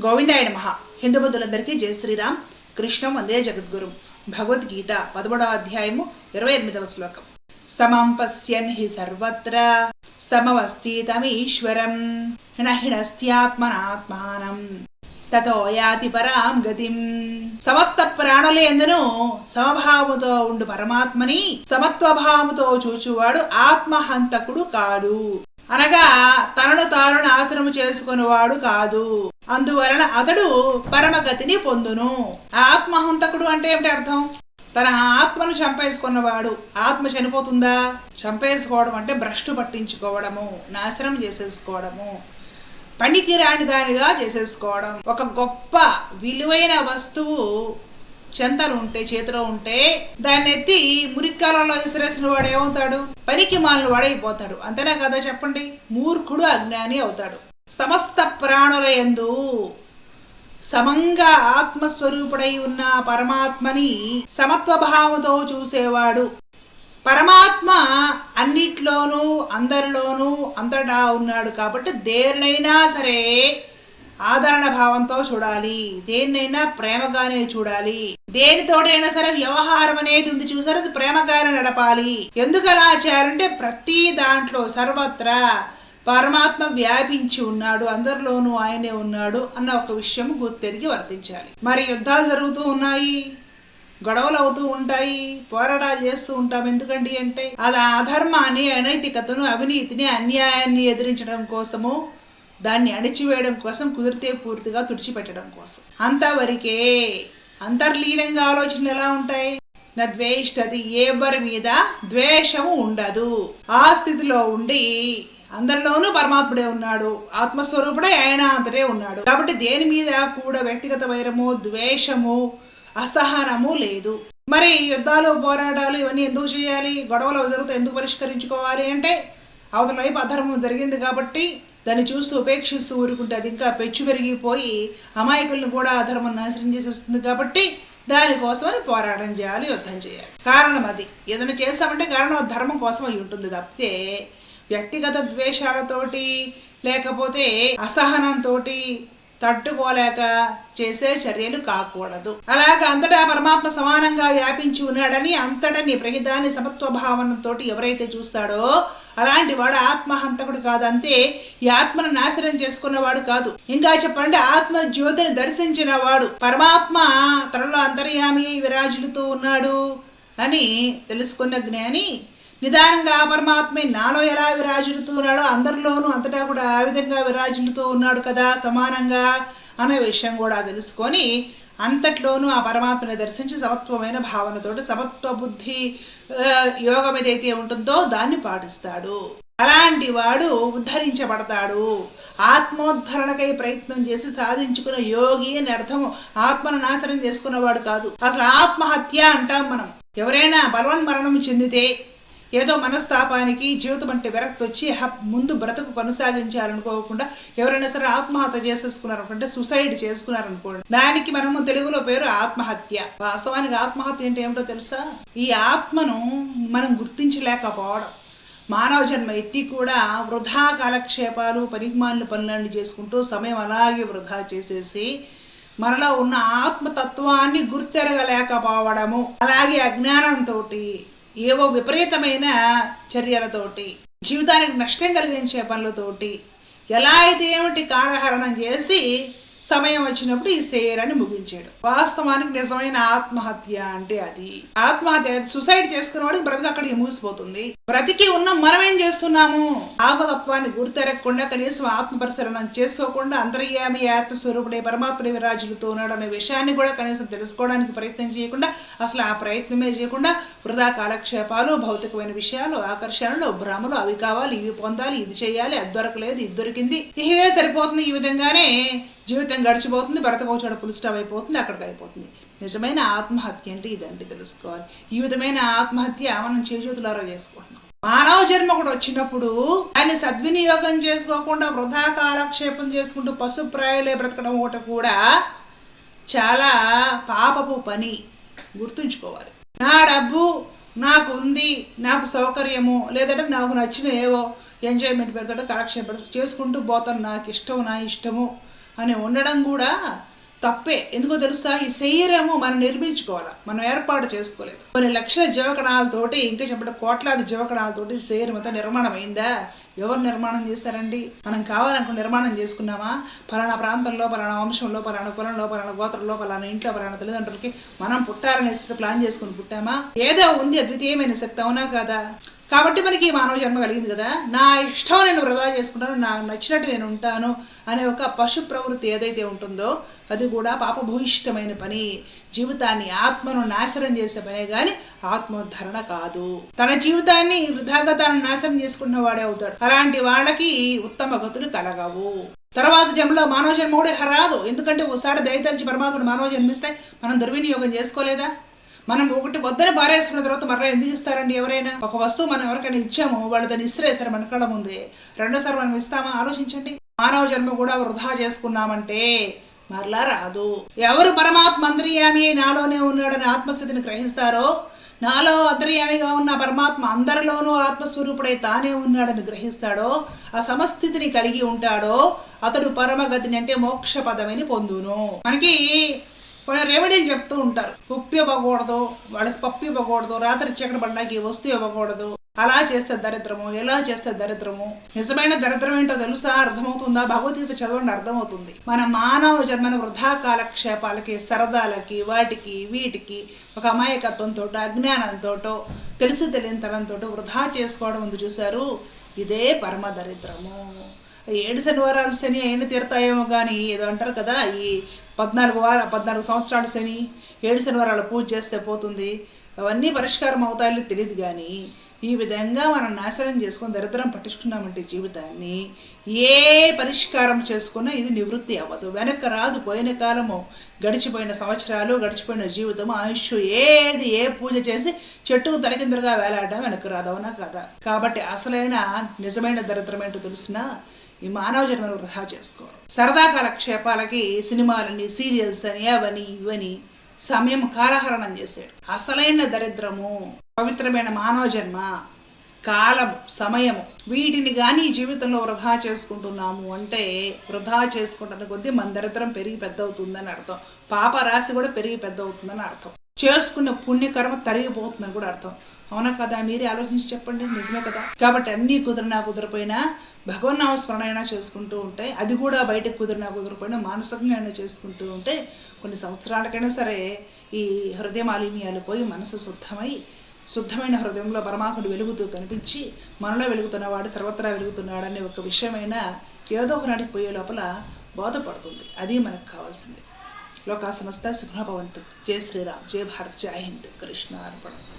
గోవిందాయ నమ. హిందూ బంధువులందరికీ జయ శ్రీరామ్. కృష్ణం వందే జగద్గురు. భగవద్గీత పదమూడవ అధ్యాయము ఇరవై ఎనిమిదవ శ్లోకం. సమం పశ్యన్ హి సర్వత్ర సమవస్థితమీశ్వరం హిణహిణస్త్యాత్మనాత్మానం తతో యాతి పరాం గతిం. సమస్త ప్రాణుల ఎందును? సమభావముతో ఉండు పరమాత్మని సమత్వభావముతో చూచువాడు ఆత్మహంతకుడు కాడు. అనగా తనను తాను నాశనము చేసుకునేవాడు కాదు. అందువలన అతడు పరమగతిని పొందును. ఆత్మహంతకుడు అంటే ఏమిటి అర్థం? తన ఆత్మను చంపేసుకున్నవాడు ఆత్మ చనిపోతుందా? చంపేసుకోవడం అంటే భ్రష్టు పట్టించుకోవడము నాశనం చేసేసుకోవడము పనికి రాని దానిగా చేసేసుకోవడం. ఒక గొప్ప విలువైన వస్తువు చెంతలు ఉంటే చేతిలో ఉంటే దాన్ని ఎత్తి మురిక్కాలలో విసిరేసిన వాడు ఏమవుతాడు? పనికి మాలిన వాడైపోతాడు. అంతేనా కదా చెప్పండి? మూర్ఖుడు అజ్ఞాని అవుతాడు. సమస్త ప్రాణుల యందు సమంగా ఆత్మస్వరూపుడై ఉన్న పరమాత్మని సమత్వ భావంతో చూసేవాడు. పరమాత్మ అన్నిట్లోనూ అందరిలోనూ అంతటా ఉన్నాడు కాబట్టి దేన్నైనా సరే ఆదరణ భావంతో చూడాలి. దేన్నైనా ప్రేమగానే చూడాలి. దేనితోటైనా సరే వ్యవహారం అనేది ఉంది చూసారు? అది ప్రేమగానే నడపాలి. ఎందుకు అలా చేయాలంటే ప్రతి దాంట్లో సర్వత్రా పరమాత్మ వ్యాపించి ఉన్నాడు అందరిలోనూ ఆయనే ఉన్నాడు అన్న ఒక విషయం గుర్తెరిగి వర్తించాలి. మరి యుద్ధాలు జరుగుతూ ఉన్నాయి గొడవలు అవుతూ ఉంటాయి పోరాటాలు చేస్తూ ఉంటాం ఎందుకండి అంటే అది అధర్మాన్ని అనైతికతను అవినీతిని అన్యాయాన్ని ఎదిరించడం కోసము దాన్ని అణిచివేయడం కోసం కుదిరితే పూర్తిగా తుడిచిపెట్టడం కోసం. అంతవరకే అంతర్లీనంగా ఆలోచనలు ఎలా ఉంటాయి? నా ద్వేష్టది ఎవరి మీద ద్వేషము ఉండదు. ఆ స్థితిలో ఉండి అందరిలోనూ పరమాత్ముడే ఉన్నాడు. ఆత్మస్వరూపుడే ఆయన అంతటే ఉన్నాడు. కాబట్టి దేని మీద కూడా వ్యక్తిగత వైరము ద్వేషము అసహనము లేదు. మరి యుద్ధాలు పోరాటాలు ఇవన్నీ ఎందుకు చేయాలి? గొడవలు జరుగుతాయి ఎందుకు పరిష్కరించుకోవాలి అంటే అవతల వైపు అధర్మం జరిగింది కాబట్టి దాన్ని చూస్తూ ఉపేక్షిస్తూ ఊరుకుంటే అది ఇంకా పెచ్చు పెరిగిపోయి అమాయకులను కూడా అధర్మం నాశనం చేసేస్తుంది కాబట్టి దానికోసమని పోరాటం చేయాలి యుద్ధం చేయాలి. కారణం అది. ఏదైనా చేస్తామంటే కారణం ధర్మం కోసం అయి ఉంటుంది. తప్పితే వ్యక్తిగత ద్వేషాలతోటి లేకపోతే అసహనంతో తట్టుకోలేక చేసే చర్యలు కాకూడదు. అలాగ అంతటా పరమాత్మ సమానంగా వ్యాపించి ఉన్నాడని అంతటని ప్రహితాన్ని సమత్వ భావనతో ఎవరైతే చూస్తాడో అలాంటి వాడు ఆత్మహంతకుడు కాదు అంతే ఈ ఆత్మను నాశనం చేసుకున్నవాడు కాదు. ఇంకా చెప్పండి ఆత్మ జ్యోతిని దర్శించిన వాడు పరమాత్మ తనలో అంతర్యామి విరాజులుతూ ఉన్నాడు అని తెలుసుకున్న జ్ఞాని నిదానంగా పరమాత్మ నాలో ఎలా విరాజులుతూ ఉన్నాడో అందరిలోనూ అంతటా కూడా ఆ విధంగా విరాజిల్లుతూ ఉన్నాడు కదా సమానంగా అనే విషయం కూడా తెలుసుకొని అంతట్లోనూ ఆ పరమాత్మని దర్శించి సమత్వమైన భావనతోటి సమత్వ బుద్ధి యోగం ఏదైతే ఉంటుందో దాన్ని పాటిస్తాడు. అలాంటి వాడు ఉద్ధరించబడతాడు. ఆత్మోద్ధరణకై ప్రయత్నం చేసి సాధించుకున్న యోగి అని అర్థము ఆత్మను నాశనం చేసుకున్నవాడు కాదు. అసలు ఆత్మహత్య అంటాం మనం. ఎవరైనా బలవన్మరణం చెందితే ఏదో మనస్తాపానికి జీవితం అంటే విరక్తి వచ్చి ముందు బ్రతుకు కొనసాగించాలనుకోకుండా ఎవరైనా సరే ఆత్మహత్య చేసేసుకున్నారనుకుంటే సూసైడ్ చేసుకున్నారనుకోండి. దానికి మనము తెలుగులో పేరు ఆత్మహత్య. వాస్తవానికి ఆత్మహత్య అంటే ఏమిటో తెలుసా? ఈ ఆత్మను మనం గుర్తించలేకపోవడం. మానవ జన్మ ఎత్తి కూడా వృధా కాలక్షేపాలు పనికిమాలిన పనులన్నీ చేసుకుంటూ సమయం అలాగే వృధా చేసేసి మనలో ఉన్న ఆత్మతత్వాన్ని గుర్తెరగలేకపోవడము. అలాగే అజ్ఞానంతో ఏవో విపరీతమైన చర్యలతోటి జీవితానికి నష్టం కలిగించే పనులతోటి ఎలా అయితే ఏమిటి కాలహరణం చేసి సమయం వచ్చినప్పుడు ఈ సేయరాన్ని ముగించాడు. వాస్తవానికి నిజమైన ఆత్మహత్య అంటే అది. ఆత్మహత్య సుసైడ్ చేసుకున్నవాడికి బ్రతుకు అక్కడికి ముగిసిపోతుంది. బ్రతికి ఉన్న మనం ఏం చేస్తున్నాము? ఆత్మతత్వాన్ని గుర్తెరగకుండా కనీసం ఆత్మ పరిశీలన చేసుకోకుండా అంతర్యామి ఆత్మ స్వరూపుడే పరమాత్మ విరాజులతో ఉన్నాడు అనే విషయాన్ని కూడా కనీసం తెలుసుకోవడానికి ప్రయత్నం చేయకుండా అసలు ఆ ప్రయత్నమే చేయకుండా వృధా కాలక్షేపాలు భౌతికమైన విషయాలు ఆకర్షణలు భ్రమలు అవి కావాలి ఇవి పొందాలి ఇది చేయాలి అది దొరకలేదు ఇది దొరికింది. ఇవే సరిపోతుంది ఈ విధంగానే జీవితం గడిచిపోతుంది భరతకో చోట పుల్ అయిపోతుంది అక్కడికి అయిపోతుంది. నిజమైన ఆత్మహత్య అంటే ఇదండి తెలుసుకోవాలి. ఈ విధమైన ఆత్మహత్య మనం చేజూతులారో చేసుకుంటున్నాం. మానవ జన్మ కూడా వచ్చినప్పుడు దాన్ని సద్వినియోగం చేసుకోకుండా వృధా కాలక్షేపం చేసుకుంటూ పశుప్రాయులే బ్రతకడం ఒకటి కూడా చాలా పాపపు పని. గుర్తుంచుకోవాలి. నా డబ్బు నాకు ఉంది నాకు సౌకర్యము లేదంటే నాకు నచ్చిన ఏవో ఎంజాయ్మెంట్ పెడతాడు కాలక్షేపం చేసుకుంటూ పోతాను. నాకు ఇష్టం నా ఇష్టము. అని ఉండడం కూడా తప్పే. ఎందుకో తెలుసా? ఈ శరీరము మనం నిర్మించుకోవాలి? మనం ఏర్పాటు చేసుకోలేదు. కొన్ని లక్షల జీవకణాలతోటి ఇంకా చెప్పండి కోట్లాది జీవకణాలతోటి శరీరం అంతా నిర్మాణం అయిందా ఎవరు నిర్మాణం చేశారండి? మనం కావాలనుకుని నిర్మాణం చేసుకున్నామా? పలానా ప్రాంతంలో పలానా వంశంలో పలానా కులంలో పలానా గోత్రంలో పలానా ఇంట్లో పలానా తల్లిదండ్రులకి మనం పుట్టాలనేసి ప్లాన్ చేసుకుని పుట్టామా? ఏదో ఉంది అద్వితీయమైన శక్తి అవునా కాదా? కాబట్టి మనకి మానవ జన్మ కలిగింది కదా. నా ఇష్టం నేను వృధా చేసుకుంటాను నాకు నచ్చినట్టు నేను ఉంటాను అనే ఒక పశు ప్రవృత్తి ఏదైతే ఉంటుందో అది కూడా పాపభూయిష్టమైన పని. జీవితాన్ని ఆత్మను నాశనం చేసే పనే కానీ ఆత్మోద్ధరణ కాదు. తన జీవితాన్ని వృధాగా తాను నాశనం చేసుకున్న వాడే అవుతాడు. అలాంటి వాళ్ళకి ఉత్తమ గతులు కలగవు. తర్వాత జన్మలో మానవ జన్మ కూడా రాదు. ఎందుకంటే ఒకసారి దయతలిచి పరమాత్ముడు మానవ జన్మిస్తే మనం దుర్వినియోగం చేసుకోలేదా? మనం ఒకటి వద్దని బారేసుకున్న తర్వాత మరలా ఎందుకు ఇస్తారండి ఎవరైనా? ఒక వస్తువు మనం ఎవరికైనా ఇచ్చాము వాళ్ళు దాన్ని ఇస్తారు మన కళ్ళ ముందే. రెండోసారి మనం ఇస్తామా? ఆలోచించండి. మానవ జన్మ కూడా వృధా చేసుకున్నామంటే మరలా రాదు. ఎవరు పరమాత్మ అంతర్యామి నాలోనే ఉన్నాడని ఆత్మస్థితిని గ్రహిస్తారో? నాలో అంతర్యామిగా ఉన్న పరమాత్మ అందరిలోనూ ఆత్మస్వరూపుడై తానే ఉన్నాడని గ్రహిస్తాడో? ఆ సమస్థితిని కలిగి ఉంటాడో? అతడు పరమగతిని అంటే మోక్ష పదవిని పొందును. మనకి కొన్ని రెమెడీలు చెప్తూ ఉంటారు. ఉప్పు ఇవ్వకూడదు వాళ్ళకి పప్పు ఇవ్వకూడదు రాత్రి చీకటి పడ్డానికి వస్తువు ఇవ్వకూడదు. అలా చేస్తే దరిద్రము ఎలా చేస్తే దరిద్రము. నిజమైన దరిద్రం ఏంటో తెలుసా? అర్థమవుతుందా? భగవద్గీత చదవండి అర్థమవుతుంది. మన మానవ జన్మన వృధా కాలక్షేపాలకి సరదాలకి వాటికి వీటికి ఒక అమాయకత్వంతో అజ్ఞానంతో తెలిసి తెలియనితనంతో వృధా చేసుకోవడం ఉంది చూశారు. ఇదే పరమ దరిద్రము. ఏడు శనివారాలు శని అయిన తీరుతాయేమో కానీ ఏదో అంటారు కదా ఈ పద్నాలుగు వార పద్నాలుగు సంవత్సరాలు శని ఏడు శనివారాలు పూజ చేస్తే పోతుంది. అవన్నీ పరిష్కారం అవుతాయో తెలియదు కానీ ఈ విధంగా మనం నాశనం చేసుకొని దరిద్రం పట్టించుకున్నామంటే జీవితాన్ని ఏ పరిష్కారం చేసుకున్నా ఇది నివృత్తి అవ్వదు. వెనక్కి రాదు పోయిన కాలము గడిచిపోయిన సంవత్సరాలు గడిచిపోయిన జీవితం ఆయుష్ ఏది ఏ పూజ చేసి చెట్టుకు తలకిందులుగా వేలాడడం వెనక రాదు కదా? కాబట్టి అసలైన నిజమైన దరిద్రం ఏంటో తెలిసినా ఈ మానవ జన్మను వృధా చేసుకోరు. సరదా కాలక్షేపాలకి సినిమాలని సీరియల్స్ అని అవని ఇవని సమయం కాలహరణం చేశాడు అసలైన దరిద్రము పవిత్రమైన మానవ జన్మ కాలం సమయము వీటిని కానీ జీవితంలో వృధా చేసుకుంటున్నాము అంటే వృధా చేసుకుంటున్న కొద్దీ మన దరిద్రం పెరిగి పెద్ద అవుతుందని అర్థం. పాప రాశి కూడా పెరిగి పెద్ద అవుతుందని అర్థం. చేసుకున్న పుణ్యకర్మ తరిగిపోతుందని కూడా అర్థం. అవునా కదా? మీరే ఆలోచించి చెప్పండి. నిజమే కదా? కాబట్టి అన్నీ కుదిరినా కుదిరిపోయినా భగవన్నామ స్మరణ అయినా చేసుకుంటూ ఉంటే అది కూడా బయటకు కుదిరినా కుదిరిపోయినా మానసికంగా అయినా చేసుకుంటూ ఉంటే కొన్ని సంవత్సరాలకైనా సరే ఈ హృదయ మాలిన్యాలు పోయి మనసు శుద్ధమై శుద్ధమైన హృదయంలో పరమాత్ముడు వెలుగుతూ కనిపించి మనలో వెలుగుతున్నవాడు సర్వత్రా వెలుగుతున్నాడనే ఒక విషయమైన ఏదో ఒకనాటికి పోయే లోపల బోధపడుతుంది. అది మనకు కావాల్సింది. లోకా సమస్త సుఖభవంతు జయ శ్రీరామ్. జయ భారత్. జై హింద్. కృష్ణ అర్పణం.